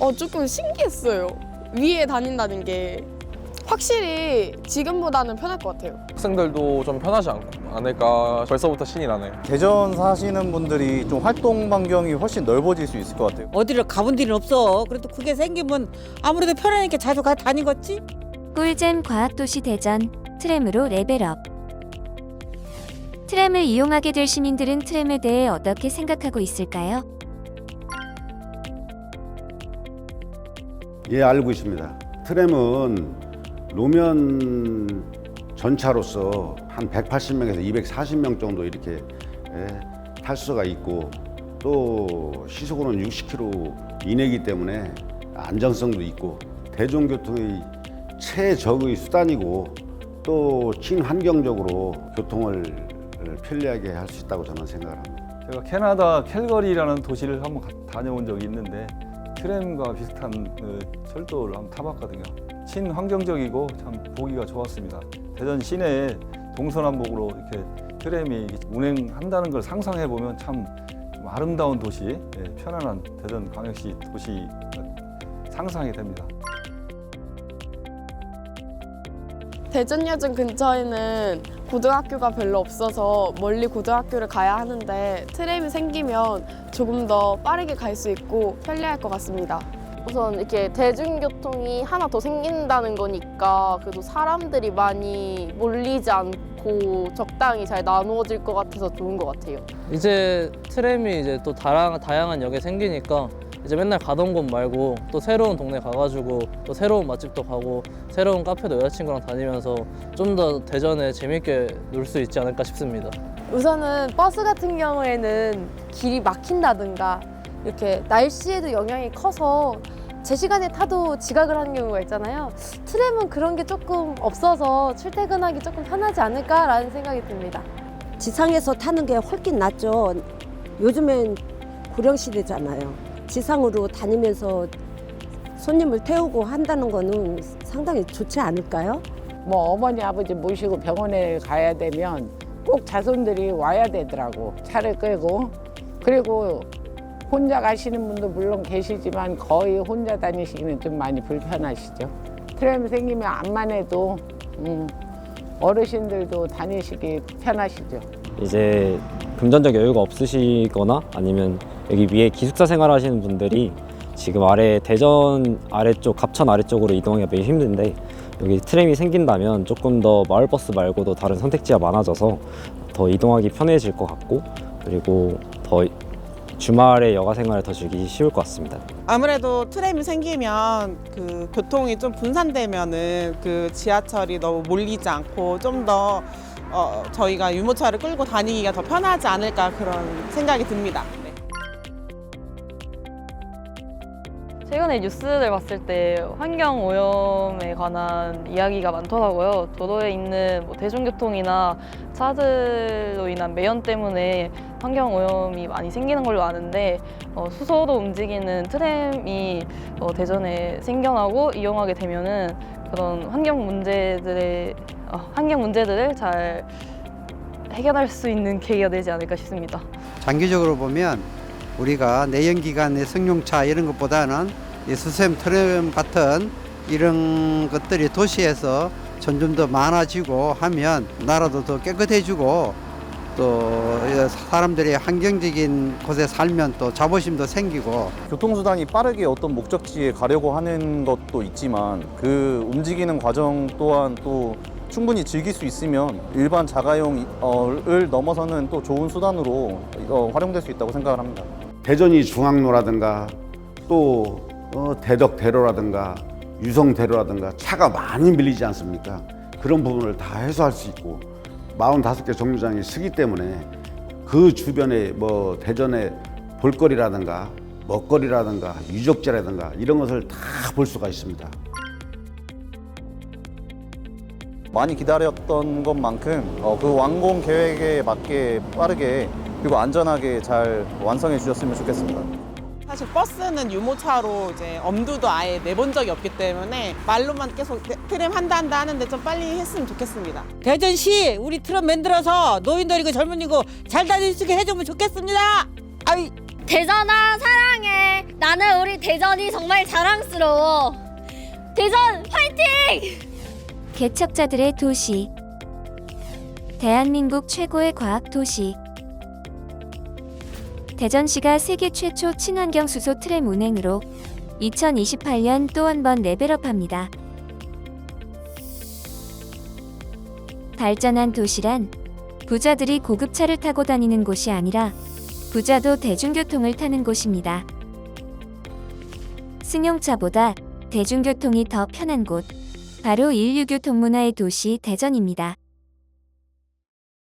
어, 조금 신기했어요. 위에 다닌다는 게 확실히 지금보다는 편할 것 같아요. 학생들도 좀 편하지 않, 않을까 벌써부터 신이 나네요. 대전 사시는 분들이 좀 활동 반경이 훨씬 넓어질 수 있을 것 같아요. 어디를 가본 일은 없어. 그래도 그게 생기면 아무래도 편하니까 자주 가 다니겠지? 꿀잼 과학도시 대전 트램으로 레벨업. 트램을 이용하게 될 시민들은 트램에 대해 어떻게 생각하고 있을까요? 예, 알고 있습니다. 트램은 노면 전차로서 한 180명에서 240명 정도 이렇게 예, 탈 수가 있고 또 시속으로는 60km 이내이기 때문에 안전성도 있고 대중교통의 최적의 수단이고 또 친환경적으로 교통을 편리하게 할 수 있다고 저는 생각을 합니다. 제가 캐나다 캘거리라는 도시를 한번 가- 다녀온 적이 있는데 트램과 비슷한 그 철도를 한번 타봤거든요. 친환경적이고 참 보기가 좋았습니다. 대전 시내에 동서남북으로 이렇게 트램이 운행한다는 걸 상상해 보면 참, 좀 아름다운 도시, 예, 편안한 대전 광역시 도시 상상이 됩니다. 대전여중 근처에는 고등학교가 별로 없어서 멀리 고등학교를 가야 하는데 트램이 생기면 조금 더 빠르게 갈 수 있고 편리할 것 같습니다. 우선 이렇게 대중교통이 하나 더 생긴다는 거니까 그래도 사람들이 많이 몰리지 않고 적당히 잘 나누어질 것 같아서 좋은 것 같아요. 이제 트램이 이제 또 다양, 다양한 역에 생기니까 이제 맨날 가던 곳 말고 또 새로운 동네 가가지고 또 새로운 맛집도 가고 새로운 카페도 여자친구랑 다니면서 좀 더 대전에 재밌게 놀 수 있지 않을까 싶습니다. 우선은 버스 같은 경우에는 길이 막힌다든가 이렇게 날씨에도 영향이 커서 제 시간에 타도 지각을 하는 경우가 있잖아요. 트램은 그런 게 조금 없어서 출퇴근하기 조금 편하지 않을까라는 생각이 듭니다. 지상에서 타는 게 훨씬 낫죠. 요즘엔 고령 시대잖아요. 지상으로 다니면서 손님을 태우고 한다는 거는 상당히 좋지 않을까요? 뭐 어머니 아버지 모시고 병원에 가야 되면 꼭 자손들이 와야 되더라고 차를 끌고. 그리고 혼자 가시는 분도 물론 계시지만 거의 혼자 다니시기는 좀 많이 불편하시죠. 트램 생기면 암만 해도 음, 어르신들도 다니시기 편하시죠. 이제 금전적 여유가 없으시거나 아니면 여기 위에 기숙사 생활하시는 분들이 지금 아래 대전 아래쪽 갑천 아래쪽으로 이동하기가 매우 힘든데 여기 트램이 생긴다면 조금 더 마을버스 말고도 다른 선택지가 많아져서 더 이동하기 편해질 것 같고 그리고 더 주말에 여가 생활을 더 즐기기 쉬울 것 같습니다. 아무래도 트램이 생기면 그 교통이 좀 분산되면은 그 지하철이 너무 몰리지 않고 좀더 어, 저희가 유모차를 끌고 다니기가 더 편하지 않을까 그런 생각이 듭니다. 최근에 뉴스를 봤을 때 환경 오염에 관한 이야기가 많더라고요. 도로에 있는 뭐 대중교통이나 차들로 인한 매연 때문에 환경 오염이 많이 생기는 걸로 아는데 어, 수소로 움직이는 트램이 어, 대전에 생겨나고 이용하게 되면은 그런 환경 문제들의 어, 환경 문제들을 잘 해결할 수 있는 계기가 되지 않을까 싶습니다. 장기적으로 보면 우리가 내연기관의 승용차 이런 것보다는 이 수셈 트램 같은 이런 것들이 도시에서 점점 더 많아지고 하면 나라도 더 깨끗해지고 또 사람들이 환경적인 곳에 살면 또 자부심도 생기고 교통수단이 빠르게 어떤 목적지에 가려고 하는 것도 있지만 그 움직이는 과정 또한 또 충분히 즐길 수 있으면 일반 자가용을 넘어서는 또 좋은 수단으로 어, 활용될 수 있다고 생각을 합니다. 대전이 중앙로라든가 또 어, 대덕대로라든가 유성대로라든가 차가 많이 밀리지 않습니까? 그런 부분을 다 해소할 수 있고 45개 정류장이 쓰기 때문에 그 주변에 뭐 대전에 볼거리라든가 먹거리라든가 유적지라든가 이런 것을 다 볼 수가 있습니다. 많이 기다렸던 것만큼 어, 그 완공 계획에 맞게 빠르게 그리고 안전하게 잘 완성해 주셨으면 좋겠습니다. 사실 버스는 유모차로 이제 엄두도 아예 내본 적이 없기 때문에 말로만 계속 트- 트램 한다 한다 하는데 좀 빨리 했으면 좋겠습니다. 대전시 우리 트램 만들어서 노인들이고 젊은이고 잘 다닐 수 있게 해주면 좋겠습니다. 아이 대전아 사랑해. 나는 우리 대전이 정말 자랑스러워. 대전 화이팅! 개척자들의 도시 대한민국 최고의 과학 도시 대전시가 세계 최초 친환경 수소 트램 운행으로 2028년 또 한 번 레벨업합니다. 발전한 도시란 부자들이 고급차를 타고 다니는 곳이 아니라 부자도 대중교통을 타는 곳입니다. 승용차보다 대중교통이 더 편한 곳, 바로 인류교통 문화의 도시 대전입니다.